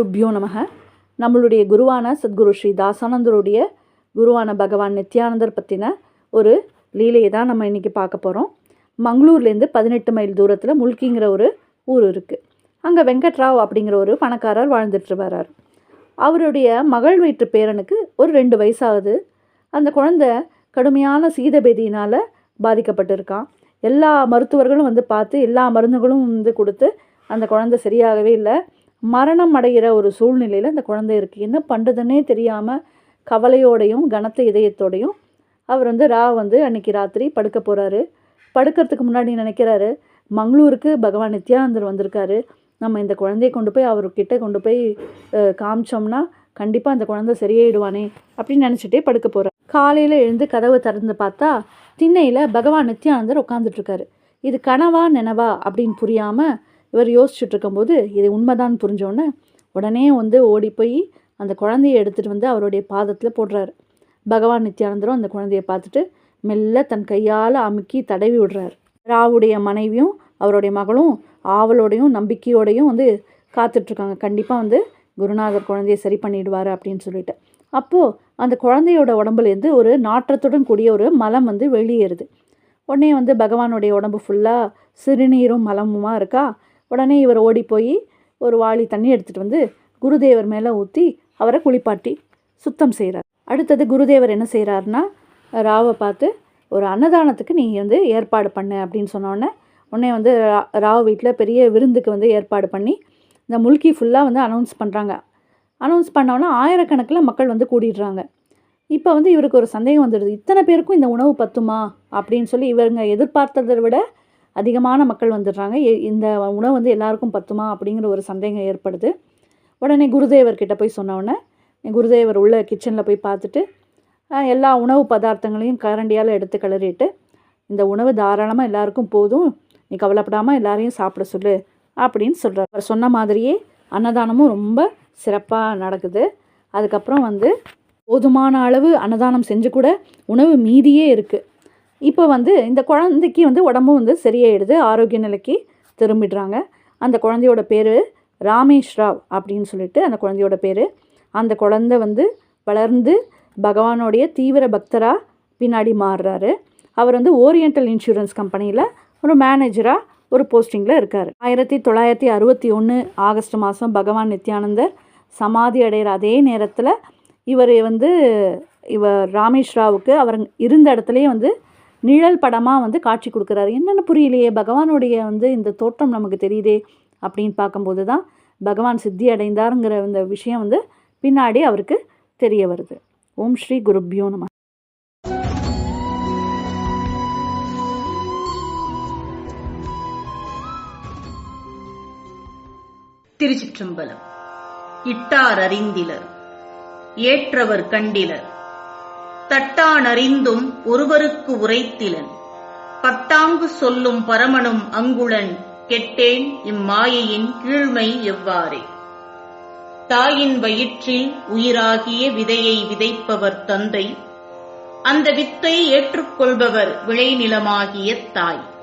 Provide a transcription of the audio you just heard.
ருப்யோ நமக. நம்மளுடைய குருவான சத்குரு ஸ்ரீ தாசானந்தருடைய குருவான பகவான் நித்யானந்தர் பற்றின ஒரு லீலையை தான் நம்ம இன்றைக்கி பார்க்க போகிறோம் மங்களூர்லேருந்து பதினெட்டு மைல் தூரத்தில் முல்கிங்கிற ஒரு ஊர் இருக்குது அங்கே வெங்கட்ராவ் அப்படிங்கிற ஒரு பணக்காரர் வாழ்ந்துட்டு வர்றார் அவருடைய மகள் வீட்டு பேரனுக்கு ஒரு ரெண்டு வயசாகுது. அந்த குழந்தை கடுமையான சீதபேதியினால் பாதிக்கப்பட்டிருக்கான். எல்லா மருத்துவர்களும் வந்து பார்த்து எல்லா மருந்துகளும் வந்து கொடுத்து அந்த குழந்தை சரியாகவே இல்லை. மரணம் அடைகிற ஒரு சூழ்நிலையில் அந்த குழந்தை இருக்குது என்ன பண்ணுறதுன்னே தெரியாமல் கவலையோடையும் கனத்த இதயத்தோடையும் அவர் வந்து ரா வந்து அன்னைக்கு ராத்திரி படுக்க போகிறாரு படுக்கிறதுக்கு முன்னாடி நினைக்கிறாரு மங்களூருக்கு பகவான் நித்யானந்தர் வந்திருக்காரு. நம்ம இந்த குழந்தையை கொண்டு போய் அவர்கிட்ட கொண்டு போய் காமிச்சோம்னா கண்டிப்பாக அந்த குழந்தை சரியாயிடுவானே அப்படின்னு நினச்சிட்டே படுக்க போகிறார் காலையில் எழுந்து கதவை திறந்து பார்த்தா திண்ணையில் பகவான் நித்யானந்தர் உட்காந்துட்ருக்காரு இது கனவா நினவா? அப்படின்னு புரியாமல் இவர் யோசிச்சுட்டு இருக்கும்போது இது உண்மைதான் புரிஞ்சோன்னே உடனே வந்து ஓடி போய் அந்த குழந்தைய எடுத்துகிட்டு வந்து அவருடைய பாதத்தில் போடுறாரு. பகவான் நித்யானந்தரும் அந்த குழந்தைய பார்த்துட்டு மெல்ல தன் கையால் அமுக்கி தடவி விடுறாரு. ராவுடைய மனைவியும் அவருடைய மகளும் ஆவலோடையும் நம்பிக்கையோடையும் வந்து காத்துட்ருக்காங்க. கண்டிப்பாக வந்து குருநாதர் குழந்தைய சரி பண்ணிடுவார் அப்படின்னு சொல்லிட்டு. அப்போது அந்த குழந்தையோட உடம்புலேருந்து ஒரு நாற்றத்துடன் கூடிய ஒரு மலம் வந்து வெளியேறுது. உடனே வந்து பகவானுடைய உடம்பு ஃபுல்லாக சிறுநீரும் மலமுமா இருக்கா? உடனே இவர் ஓடி போய் ஒரு வாளி தண்ணி எடுத்துகிட்டு வந்து குருதேவர் மேலே ஊற்றி அவரை குளிப்பாட்டி சுத்தம் செய்கிறார் அடுத்தது குருதேவர் என்ன செய்கிறாருன்னா ராவை பார்த்து ஒரு அன்னதானத்துக்கு நீ வந்து ஏற்பாடு பண்ணு அப்படின்னு சொன்னோடனே உடனே வந்து ரா- ராவ் வீட்டில் பெரிய விருந்துக்கு வந்து ஏற்பாடு பண்ணி இந்த முல்கி ஃபுல்லாக வந்து அனௌன்ஸ் பண்ணுறாங்க அனௌன்ஸ் பண்ணோன்னா ஆயிரக்கணக்கில் மக்கள் வந்து கூடிடுறாங்க. இப்போ வந்து இவருக்கு ஒரு சந்தேகம் வந்துடுது. இத்தனை பேருக்கும் இந்த உணவு பத்துமா? அப்படின்னு சொல்லி இவருங்க எதிர்பார்த்ததை விட அதிகமான மக்கள் வந்துடுறாங்க. எ- இந்த உணவு வந்து எல்லாருக்கும் பத்துமா அப்படிங்கிற ஒரு சந்தேகம் ஏற்படுது. உடனே குருதேவர்கிட்ட போய் சொன்ன குருதேவர் உள்ள கிச்சனில் போய் பார்த்துட்டு எல்லா உணவு பதார்த்தங்களையும் கரண்டியால் எடுத்து கிளறிட்டு இந்த உணவு தாராளமாக எல்லாருக்கும் போதும் நீ கவலைப்படாமல் எல்லாரையும் சாப்பிட சொல்லு அப்படின்னு சொல்கிறார் அவர் சொன்ன மாதிரியே அன்னதானமும் ரொம்ப சிறப்பாக நடக்குது. அதுக்கப்புறம் வந்து போதுமான அளவு அன்னதானம் செஞ்சு கூட உணவு மீதியே இருக்குது இப்போ வந்து இந்த குழந்தைக்கு வந்து உடம்பும் வந்து சரியாயிடுது ஆரோக்கிய நிலைக்கு திரும்பிடுறாங்க. அந்த குழந்தையோட பேர் ராமேஷ் ராவ் அப்படின்னு சொல்லிட்டு அந்த குழந்தையோட பேர். அந்த குழந்தை வந்து வளர்ந்து பகவானுடைய தீவிர பக்தராக பின்னாடி மாறுறாரு. அவர் வந்து ஓரியண்டல் இன்சூரன்ஸ் கம்பெனியில் ஒரு மேனேஜராக ஒரு போஸ்டிங்கில் இருக்கார். ஆயிரத்தி தொள்ளாயிரத்தி அறுபத்தி ஒன்று ஆகஸ்ட் மாதம் பகவான் நித்யானந்தர் சமாதி அடைகிற அதே நேரத்தில் இவர் வந்து இவர் ராமேஷ் ராவுக்கு அவர் இருந்த இடத்துலையே வந்து நிழல் படமாக வந்து காட்சி கொடுக்குறாரு. என்னென்னு புரியலையே பகவானுடைய வந்து இந்த தோற்றம் நமக்கு தெரியுதே அப்படின்னு பார்க்கும்போது தான் பகவான் சித்தி அடைந்தாருங்கிற இந்த விஷயம் வந்து பின்னாடி அவருக்கு தெரிய வருது. ஓம் ஸ்ரீ குருப்யோ நம. திருச்சிற்றம்பலம். இட்டார் அறிந்திலர். ஏற்றவர் கண்டிலர். தட்டானறிந்தும் ஒருவருக்கு உரைத்திலன். பத்தாங்கு சொல்லும் பரமனும் அங்குளன் கெட்டேன் இம்மாயையின் கீழ்மை எவ்வாறே. தாயின் வயிற்றில் உயிராகிய விதையை விதைப்பவர் தந்தை அந்த வித்தை ஏற்றுக்கொள்பவர் விளைநிலமாகிய தாய்.